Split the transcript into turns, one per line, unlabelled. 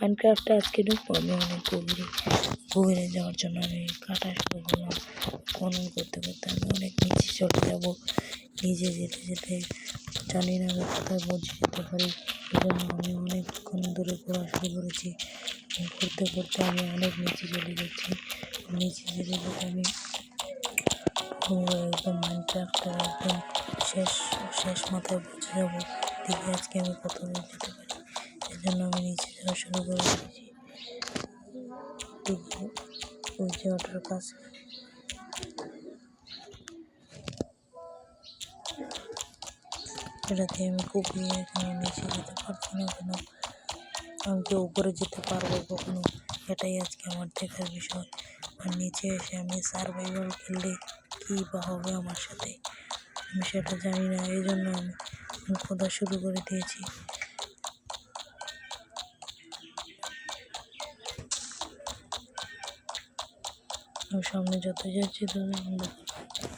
মাইনক্রাফটে আজকে ঢুকবো, আমি অনেক গভীরে গভীরে যাওয়ার জন্য আমি কাটা শুরু করলাম। খনন করতে করতে আমি অনেক নিচে চলে যাব। নিজে যেতে যেতে জানি না আমি কোথায় পৌঁছে যেতে পারি। এই জন্য আমি অনেকক্ষণ দূরে ঘোরা শুরু করেছি ঘুরতে ঘুরতে আমি অনেক নিচে চলে যাচ্ছি নিচে যেতে যেতে আমি একদম মাইনক্রাফটের একদম শেষ শেষ মাথায় পৌঁছে যাব। দেখি আজকে আমি কত যেতে পারি। এই জন্য আমি নিচে যাওয়া শুরু করে দিয়েছি। যে ওটার কাছে এটা দিয়ে আমি কুপিয়ে এখানে নিচে যেতে পারছি না কেন? আমি কি উপরে যেতে পারব কখনো? এটাই আজকে আমার দেখার বিষয়। আর নিচে এসে আমি সার্ভাইভাল খেললে কী বা হবে আমার সাথে? আমি সেটা জানি না এই জন্য আমি খোঁজা শুরু করে দিয়েছি। সামনে যত যাচ্ছি তত অন্ধকার